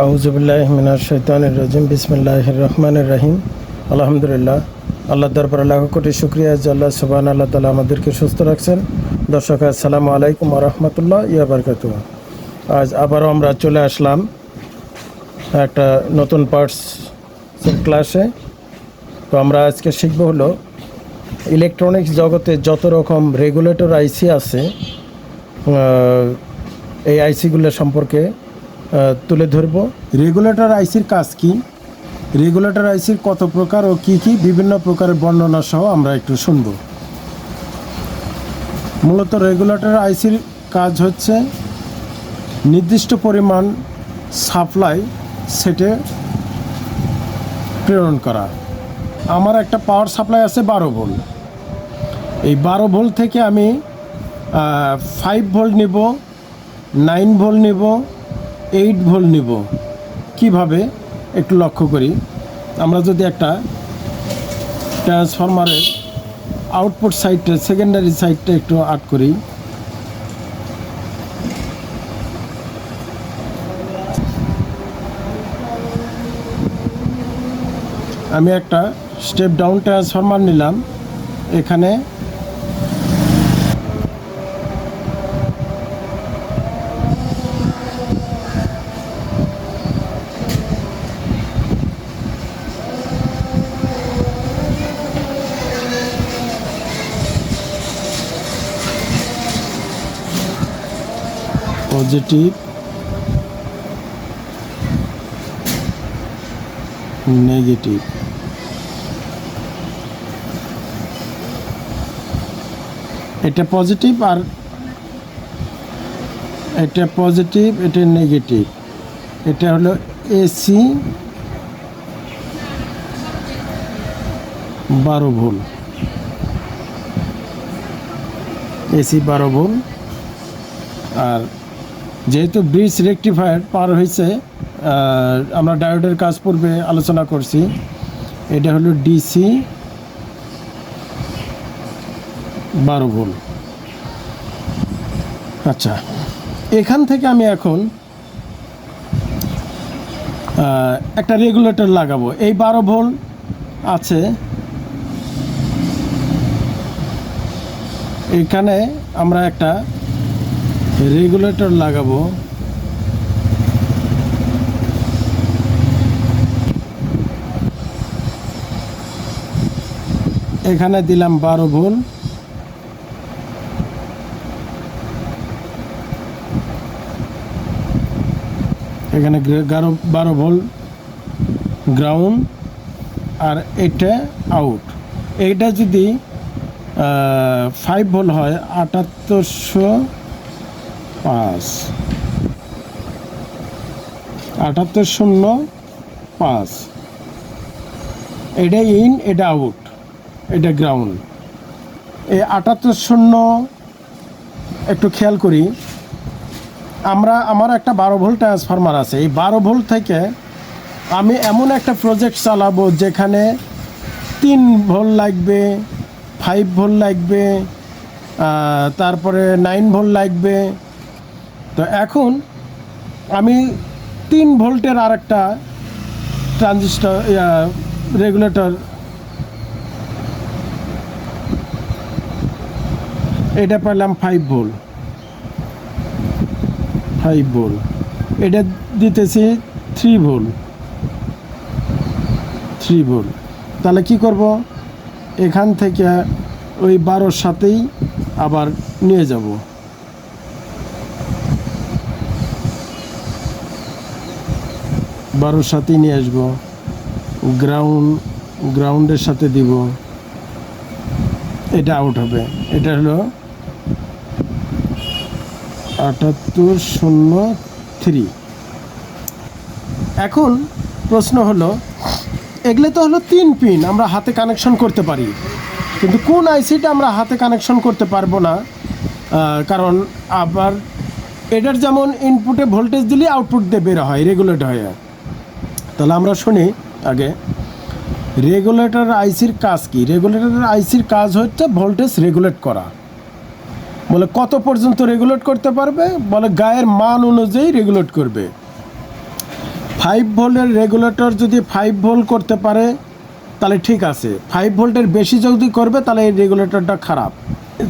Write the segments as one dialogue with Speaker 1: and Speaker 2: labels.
Speaker 1: আউজুবিল্লাহ মিনার শৈতানির রাজিম বিসমিল্লাহ রহমানের রাহিম। আলহামদুলিল্লাহ আল্লাহ দরবার লাখ কোটি শুক্রিয়া যে আল্লাহ সুবান আল্লাহ তালা আমাদেরকে সুস্থ রাখছেন। দর্শক, আসসালামু আলাইকুম রহমতুল্লাহ ইয়া বারকাতু আজ আবারও আমরা চলে আসলাম একটা নতুন পার্টস ক্লাসে। তো আমরা আজকে শিখব হলো ইলেকট্রনিক্স জগতে যত রকম রেগুলেটর আইসি আছে এই আইসিগুলো সম্পর্কে তুলে ধরব। রেগুলেটর আইসির কাজ কি? রেগুলেটর আইসির কত প্রকার ও কি কি বিভিন্ন প্রকারের বর্ণনা সহ আমরা একটু শুনব। মূলত রেগুলেটর আইসির কাজ হচ্ছে নির্দিষ্ট পরিমাণ সাপ্লাই সেটে প্রেরণ করা। আমার একটা পাওয়ার সাপ্লাই আছে বারো ভোল্ট এই বারো ভোল্ট থেকে আমি ফাইভ ভোল্ট নিব নাইন ভোল্ট নিব এইট ভোল্ট নিব। কীভাবে? একটু লক্ষ্য করি। আমরা যদি একটা ট্রান্সফরমারের আউটপুট সাইডটা সেকেন্ডারি সাইডটা একটু আট করি। আমি একটা স্টেপ ডাউন ট্রান্সফরমার নিলাম। এখানে পজিটিভ নেগেটিভ এটা পজিটিভ আর এটা পজিটিভ এটা নেগেটিভ এটা হলো এসি বারো ভোল। এসি বারো ভোল আর যেহেতু ব্রিজ রেকটিফায়ার পার হয়েছে আমরা ডায়োডের কাজ পূর্বে আলোচনা করছি। এটা হলো ডিসি বারো ভোল আচ্ছা এখান থেকে আমি এখন একটা রেগুলেটর লাগাবো। এই বারো ভোল আছে। এখানে আমরা একটা রেগুলেটর লাগাবো। এখানে দিলাম বারো ভোল এখানে গারো বারো ভোল গ্রাউন্ড আর এটা আউট এইটা যদি ফাইভ ভোল হয়, আটাত্তরশো পাঁচ। আটাত্তর শূন্য পাঁচ। এটা ইন এটা আউট এটা গ্রাউন্ড এই আটাত্তর শূন্য, একটু খেয়াল করি। আমরা, আমার একটা বারো ভোল্ট ট্রান্সফরমার আছে। এই বারো ভোল্ট থেকে আমি এমন একটা প্রজেক্ট চালাবো যেখানে তিন ভোল্ট লাগবে ফাইভ ভোল্ট লাগবে তারপরে নাইন ভোল্ট লাগবে তো এখন আমি তিন ভোল্টের আর একটা ট্রানজিস্টর রেগুলেটর এটা পেলাম ফাইভ ভোল্ট ফাইভ ভোল্ট এটা দিতেছি থ্রি ভোল্ট থ্রি ভোল্ট তাহলে কি করব? এখান থেকে ওই বারোর সাথেই আবার নিয়ে যাব। বারোর সাথেই নিয়ে আসব। গ্রাউন্ড গ্রাউন্ডের সাথে দিব। এটা আউট হবে। এটা হলো আটাত্তর শূন্য থ্রি এখন প্রশ্ন হলো, এগুলো তো হলো তিন পিন আমরা হাতে কানেকশন করতে পারি। কিন্তু কোন আইসিটা আমরা হাতে কানেকশন করতে পারব না? কারণ আবার এটার যেমন ইনপুটে ভোল্টেজ দিলে আউটপুট দিয়ে বের হয় রেগুলেট হয়। তাহলে আমরা শুনি আগে। রেগুলেটর আইসির কাজ কি? রেগুলেটর আইসির কাজ হচ্ছে ভোল্টেজ রেগুলেট করা। বলে কত পর্যন্ত রেগুলেট করতে পারবে? বলে গায়ের মান অনুযায়ী রেগুলেট করবে। ফাইভ ভোল্টের রেগুলেটর যদি ফাইভ ভোল্ট করতে পারে, তাহলে ঠিক আছে। ফাইভ ভোল্টের বেশি যদি করবে, তাহলে এই রেগুলেটরটা খারাপ।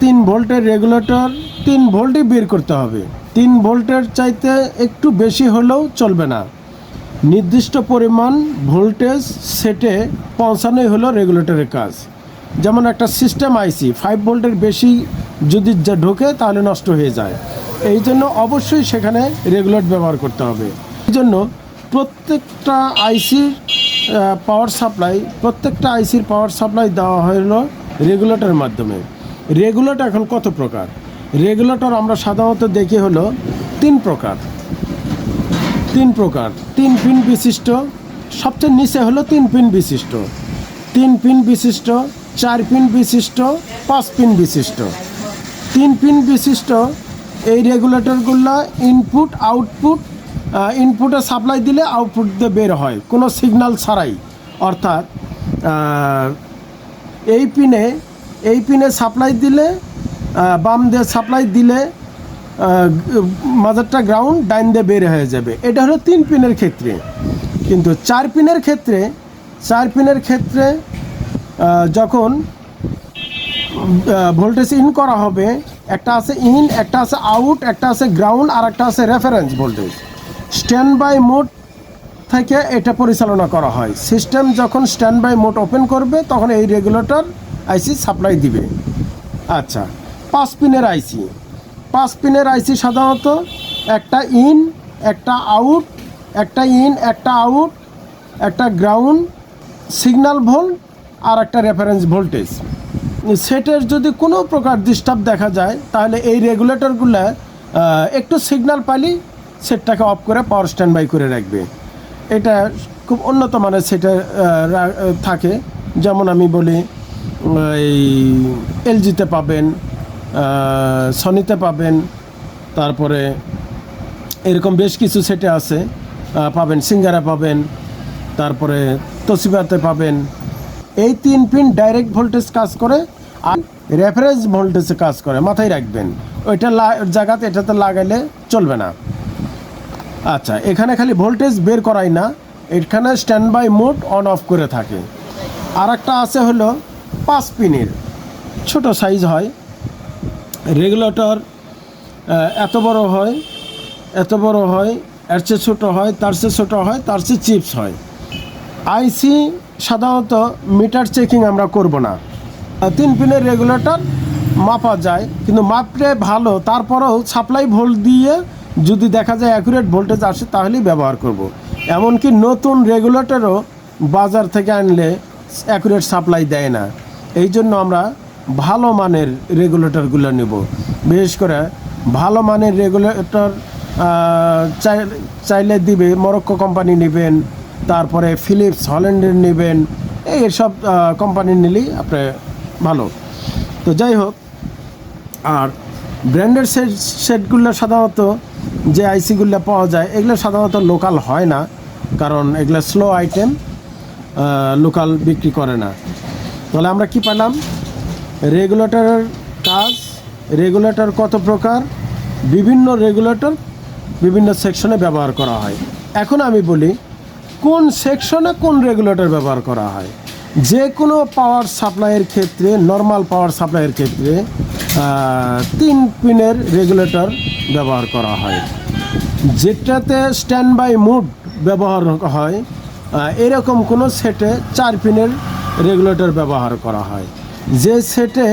Speaker 1: তিন ভোল্টের রেগুলেটর তিন ভোল্টই বের করতে হবে। তিন ভোল্টের চাইতে একটু বেশি হলেও চলবে না। নির্দিষ্ট পরিমাণ ভোল্টেজ সেটে পৌঁছানোই হলো রেগুলেটরের কাজ। যেমন একটা সিস্টেম আইসি ফাইভ ভোল্টের বেশি যদি যা ঢোকে তাহলে নষ্ট হয়ে যায়। এই জন্য অবশ্যই সেখানে রেগুলেট ব্যবহার করতে হবে। এই জন্য প্রত্যেকটা আইসির পাওয়ার সাপ্লাই প্রত্যেকটা আইসির পাওয়ার সাপ্লাই দেওয়া হলো রেগুলেটরের মাধ্যমে। রেগুলেটর এখন কত প্রকার? রেগুলেটর আমরা সাধারণত দেখি হলো তিন প্রকার। তিন প্রকার। তিন পিন বিশিষ্ট, সবচেয়ে নিচে হলো তিন পিন বিশিষ্ট। তিন পিন বিশিষ্ট, চার পিন বিশিষ্ট, পাঁচ পিন বিশিষ্ট। তিন পিন বিশিষ্ট, এই রেগুলেটরগুলো ইনপুট আউটপুট ইনপুটে সাপ্লাই দিলে আউটপুট দিয়ে বের হয়, কোনো সিগন্যাল ছাড়াই। অর্থাৎ এই পিনে এই পিনে সাপ্লাই দিলে বাম দিয়ে সাপ্লাই দিলে মাজারটা গ্রাউন্ড ডাইন দিয়ে বের হয়ে যাবে। এটা হলো তিন পিনের ক্ষেত্রে। কিন্তু চার পিনের ক্ষেত্রে, চার পিনের ক্ষেত্রে যখন ভোল্টেজ ইন করা হবে, একটা আছে ইন একটা আছে আউট একটা আছে গ্রাউন্ড আর একটা আছে reference voltage stand by mode থেকে এটা পরিচালনা করা হয়। সিস্টেম যখন স্ট্যান্ড বাই মোড ওপেন করবে, তখন এই রেগুলেটর আইসি সাপ্লাই দিবে। আচ্ছা পাঁচ পিনের আইসি পাঁচ পিনের আইসি সাধারণত, একটা ইন, একটা আউট, একটা ইন, একটা আউট, একটা গ্রাউন্ড, সিগন্যাল ভোল্ট আর একটা রেফারেন্স ভোল্টেজ। সেটের যদি কোনো প্রকার ডিস্টার্ব দেখা যায়, তাহলে এই রেগুলেটরগুলো একটু সিগন্যাল পালি সেটটাকে অফ করে পাওয়ার স্ট্যান্ড বাই করে রাখবে। এটা খুব উন্নত মানের সেটে থাকে। যেমন আমি বলি, এই এলজিতে পাবেন সনিতে পাবেন, তারপরে এরকম বেশ কিছু সেটে আছে। পাবেন সিঙ্গারা পাবেন, তারপরে তসিবাতে পাবেন। এই তিন পিন ডাইরেক্ট ভোল্টেজ কাজ করে আর রেফারেন্স ভোল্টেজে কাজ করে, মাথায় রাখবেন। ওইটা জায়গাতে এটাতে লাগাইলে চলবে না। আচ্ছা এখানে খালি ভোল্টেজ বের করাই না, এখানে stand by mode on off করে থাকে। আর একটা আছে হলো পাঁচ পিনের ছোট সাইজ হয়। রেগুলেটর এত বড় হয়, এত বড় হয়, এর চেয়ে ছোটো হয়, তার চেয়ে ছোটো হয়, তার চেয়ে চিপস হয়। আইসি সাধারণত মিটার চেকিং আমরা করব না। তিন পিনের রেগুলেটর মাপা যায়, কিন্তু মাপলে ভালো, তারপরেও সাপ্লাই ভোল্ট দিয়ে যদি দেখা যায় অ্যাকুরেট ভোল্টেজ আসে, তাহলেই ব্যবহার করব। এমনকি নতুন রেগুলেটরও বাজার থেকে আনলে অ্যাকুরেট সাপ্লাই দেয় না। এই জন্য আমরা ভালো মানের রেগুলেটরগুলো নেব। বিশেষ করে ভালো মানের রেগুলেটর চাই- চাইলে দিবে মরক্কো কোম্পানি নেবেন, তারপরে ফিলিপস হল্যান্ডের নেবেন, এই সব কোম্পানি নিলেই আপনি ভালো। তো যাই হোক, আর ব্র্যান্ডের সেট সেটগুলো সাধারণত যে আইসিগুলো পাওয়া যায়, এগুলো সাধারণত লোকাল হয় না, কারণ এগুলো স্লো আইটেম লোকাল বিক্রি করে না। তাহলে আমরা কি পেলাম রেগুলেটরের কাজ, রেগুলেটর কত প্রকার? বিভিন্ন রেগুলেটর বিভিন্ন সেকশনে ব্যবহার করা হয়। এখন আমি বলি, কোন সেকশনে কোন রেগুলেটর ব্যবহার করা হয়? যে কোনো পাওয়ার সাপ্লাইয়ের ক্ষেত্রে, নর্মাল পাওয়ার সাপ্লাইয়ের ক্ষেত্রে তিন পিনের রেগুলেটর ব্যবহার করা হয়। যেটাতে স্ট্যান্ড বাই মুড ব্যবহার হয় এরকম কোনো সেটে চার পিনের রেগুলেটর ব্যবহার করা হয়। যে সেটে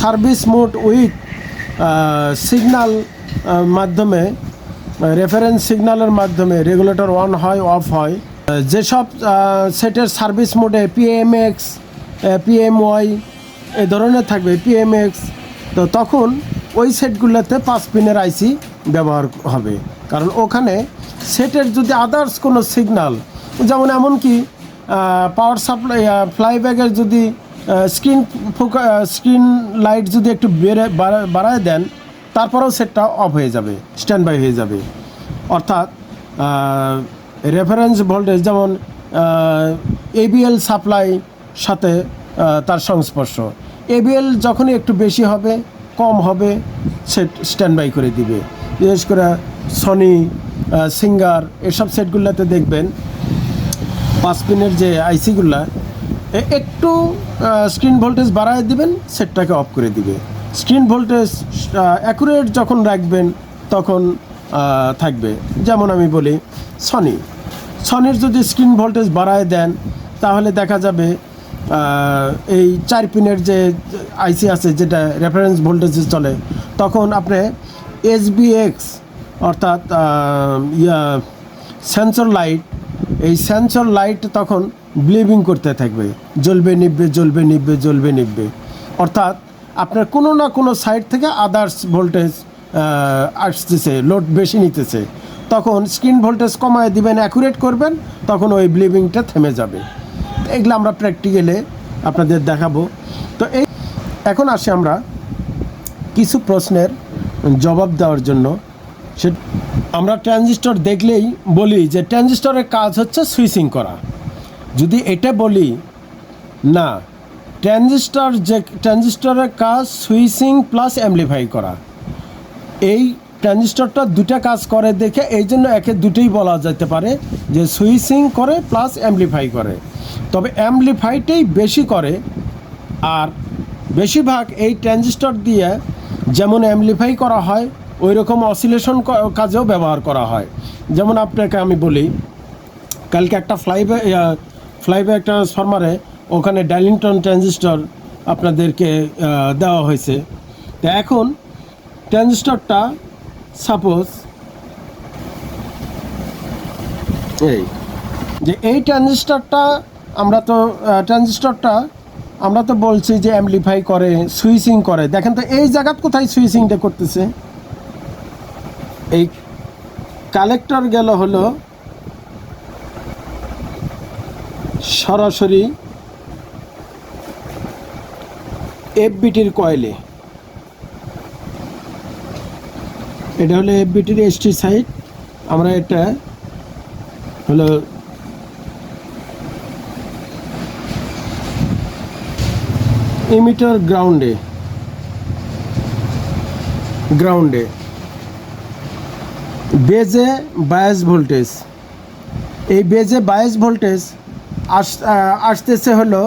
Speaker 1: সার্ভিস মোড উইথ সিগনাল মাধ্যমে রেফারেন্স সিগনালের মাধ্যমে রেগুলেটর অন হয় অফ হয়। যেসব সেটের সার্ভিস মোডে পিএমএক্স পিএমওয়াই এ ধরনের থাকবে পিএমএক্স তো তখন ওই সেটগুলোতে পাঁচ পিনের আইসি ব্যবহার হবে। কারণ ওখানে সেটের যদি আদার্স কোনো সিগনাল যেমন এমনকি পাওয়ার সাপ্লাই ফ্লাইব্যাগের যদি স্ক্রিন ফোকা স্ক্রিন লাইট যদি একটু বেড়ে বাড়া- বাড়ায় দেন, তারপরেও সেটটা অফ হয়ে যাবে স্ট্যান্ড বাই হয়ে যাবে। অর্থাৎ রেফারেন্স ভোল্টেজ যেমন এবিএল সাপ্লাই সাথে তার সংস্পর্শ। এবিএল যখনই একটু বেশি হবে, কম হবে সেট স্ট্যান্ড বাই করে দিবে। বিশেষ করে সনি সিঙ্গার এসব সেটগুলোতে দেখবেন, পাঁচ পিনের যে আইসিগুলা একটু স্ক্রিন ভোল্টেজ বাড়ায় দিবেন সেটটাকে অফ করে দিবে। স্ক্রিন ভোল্টেজ অ্যাকুরেট যখন রাখবেন, তখন থাকবে। যেমন আমি বলি সনি সনির যদি স্ক্রিন ভোল্টেজ বাড়ায় দেন, তাহলে দেখা যাবে এই চার পিনের যে আইসি আছে, যেটা রেফারেন্স ভোল্টেজে চলে, তখন আপনি এসবিএক্স অর্থাৎ ইয়া সেন্সর লাইট এই সেন্সর লাইট তখন ব্লিভিং করতে থাকবে। জ্বলবে নিববে জ্বলবে নিববে জ্বলবে নিববে অর্থাৎ আপনার কোনো না কোনো সাইড থেকে আদার্স ভোল্টেজ আসতেছে লোড বেশি নিতেছে। তখন স্ক্রিন ভোল্টেজ কমায় দিবেন অ্যাকুরেট করবেন, তখন ওই ব্লিভিংটা থেমে যাবে। এগুলো আমরা প্র্যাকটিক্যালে আপনাদের দেখাবো। তো এই এখন আসি আমরা কিছু প্রশ্নের জবাব দেওয়ার জন্য। সে আমরা ট্রানজিস্টর দেখলেই বলি যে ট্রানজিস্টরের কাজ হচ্ছে সুইচিং করা। যদি এটা বলি, না ট্রানজিস্টার যে ট্রানজিস্টরের কাজ সুইচিং প্লাস অ্যামপ্লিফাই করা। এই ট্রানজিস্টরটা দুটা কাজ করে দেখে, এই জন্য একে দুটোই বলা যেতে পারে যে সুইচিং করে প্লাস অ্যামপ্লিফাই করে। তবে অ্যামপ্লিফাইটাই বেশি করে, আর বেশিরভাগ এই ট্রানজিস্টর দিয়ে যেমন অ্যামপ্লিফাই করা হয় ওই রকম অসিলেশন কাজেও ব্যবহার করা হয়। যেমন আপনাকে আমি বলি, কালকে একটা ফ্লাইবে ফ্লাইব্যাক ট্রান্সফরমারে ওখানে ডাইলিংটন ট্রানজিস্টর আপনাদেরকে দেওয়া হয়েছে। তো এখন ট্রানজিস্টরটা সাপোজ এই, যে এই ট্রানজিস্টরটা আমরা তো ট্রানজিস্টরটা আমরা তো বলছি যে অ্যামপ্লিফাই করে, সুইচিং করে। দেখেন তো এই জায়গাত কোথায় সুইচিংটা করতেছে? এই কালেক্টর গেল হলো সরাসরি এফবিটির কয়েলে এটা হলো এফবিটির এসটি সাইড আমরা এটা হলো ইমিটার গ্রাউন্ডে গ্রাউন্ডে বেজে বায়াস ভোল্টেজ এই বেজে বায়াস ভোল্টেজ আস আসতেছে হলো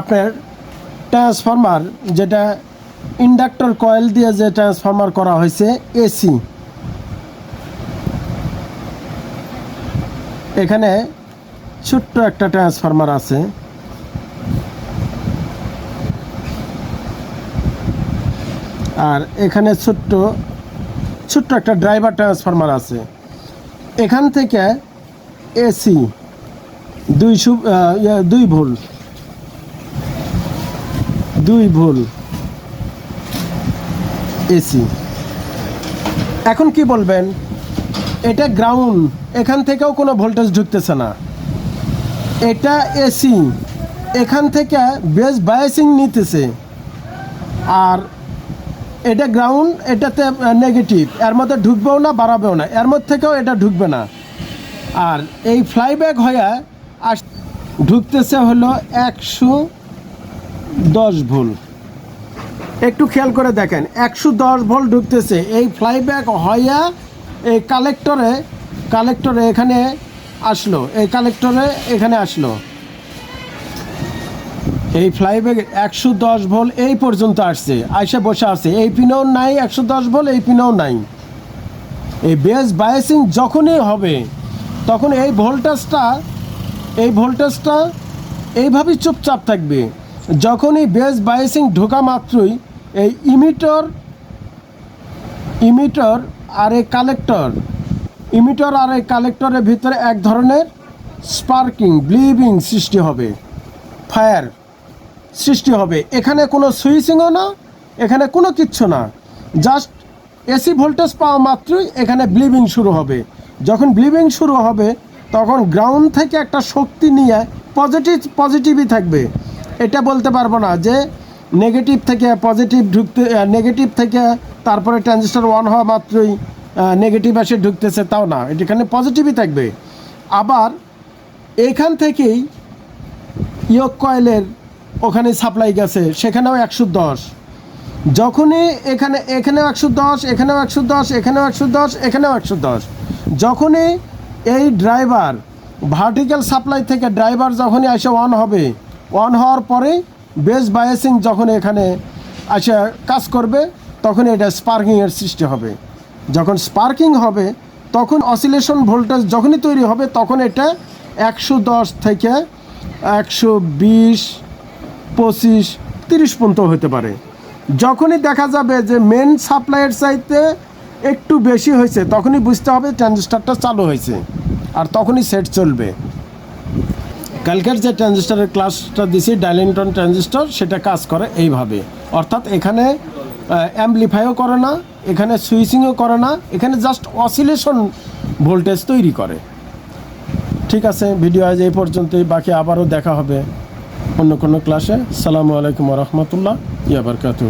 Speaker 1: আপনার ট্রান্সফরমার যেটা ইন্ডাক্টর কয়েল দিয়ে যে ট্রান্সফরমার করা হয়েছে এসি এখানে ছোট্ট একটা ট্রান্সফরমার আছে। আর এখানে ছোট্ট ছোট্ট একটা ড্রাইভার ট্রান্সফরমার আছে। এখান থেকে এসি দুই দুই ভুল। দুই ভুল। এসি। এখন কি বলবেন? এটা গ্রাউন্ড এখান থেকেও কোনো ভোল্টেজ ঢুকতেছে না। এটা এসি এখান থেকে বেস বায়াসিং নিতেছে। আর এটা গ্রাউন্ড এটাতে নেগেটিভ এর মধ্যে ঢুকবেও না, বাড়াবেও না। এর মধ্যে থেকেও এটা ঢুকবে না। আর এই ফ্লাইব্যাক হয়ে আস ঢুকতেছে হলো একশো দশ ভোল্ট একটু খেয়াল করে দেখেন, একশো দশ ভোল্ট ঢুকতেছে। এই ফ্লাইব্যাক হইয়া এই কালেক্টরে কালেক্টরে এখানে আসলো, এই কালেক্টরে এখানে আসলো। এই ফ্লাইব্যাক একশো দশ ভোল্ট এই পর্যন্ত আসছে, আইসা বসে আছে। এই পিনেও নাই, একশো দশ ভোল্ট এই পিনেও নাই। এই বেস বায়াসিং যখনই হবে, তখন এই ভোল্টেজটা এই ভোল্টেজটা এইভাবেই চুপচাপ থাকবে। যখনই বেস বায়াসিং ঢোকা মাত্রই এই ইমিটর ইমিটর আর এই কালেক্টর, ইমিটর আর এই কালেক্টরের ভিতরে এক ধরনের স্পার্কিং, ব্লিভিং সৃষ্টি হবে, ফায়ার সৃষ্টি হবে। এখানে কোনো সুইচিংও না, এখানে কোনো কিচ্ছু না। জাস্ট এসি ভোল্টেজ পাওয়া মাত্রই এখানে ব্লিভিং শুরু হবে। যখন ব্লিভিং শুরু হবে তখন গ্রাউন্ড থেকে একটা শক্তি নিয়ে পজিটিভ পজিটিভই থাকবে। এটা বলতে পারব না যে নেগেটিভ থেকে পজিটিভ ঢুকতে নেগেটিভ থেকে তারপরে ট্রানজিস্টার অন হওয়া মাত্রই নেগেটিভ এসে ঢুকতেছে তাও না। এখানে পজিটিভই থাকবে। আবার এখান থেকেই ইয়ক কয়েলের ওখানে সাপ্লাই গেছে, সেখানেও একশো দশ। যখনই এখানে, এখানেও একশো দশ, এখানেও একশো দশ, এখানেও একশো দশ, এখানেও একশো দশ। যখনই এই ড্রাইভার ভার্টিক্যাল সাপ্লাই থেকে ড্রাইভার যখনই আসে অন হবে অন হওয়ার পরে বেস বায়াসিং যখন এখানে আসে কাজ করবে তখন এটা স্পার্কিংয়ের সৃষ্টি হবে। যখন স্পার্কিং হবে, তখন অসিলেশন ভোল্টেজ যখনই তৈরি হবে, তখন এটা একশো দশ থেকে একশো বিশ, পঁচিশ, তিরিশ পর্যন্ত হতে পারে। যখনই দেখা যাবে যে মেন সাপ্লাইয়ের চাইতে একটু বেশি হয়েছে, তখনই বুঝতে হবে ট্রানজিস্টারটা চালু হয়েছে, আর তখনই সেট চলবে। কালকের যে ট্রানজিস্টারের ক্লাসটা দিছি ডাইলিংটন ট্রানজিস্টার, সেটা কাজ করে এইভাবে। অর্থাৎ এখানে অ্যাম্পলিফাইও করে না, এখানে সুইচিংও করে না, এখানে জাস্ট অসিলেশন ভোল্টেজ তৈরি করে। ঠিক আছে, ভিডিও আজ এই পর্যন্তই, বাকি আবারও দেখা হবে অন্য কোনো ক্লাসে। সালামু আলাইকুম রহমতুল্লাহ ইয়াবারকাতু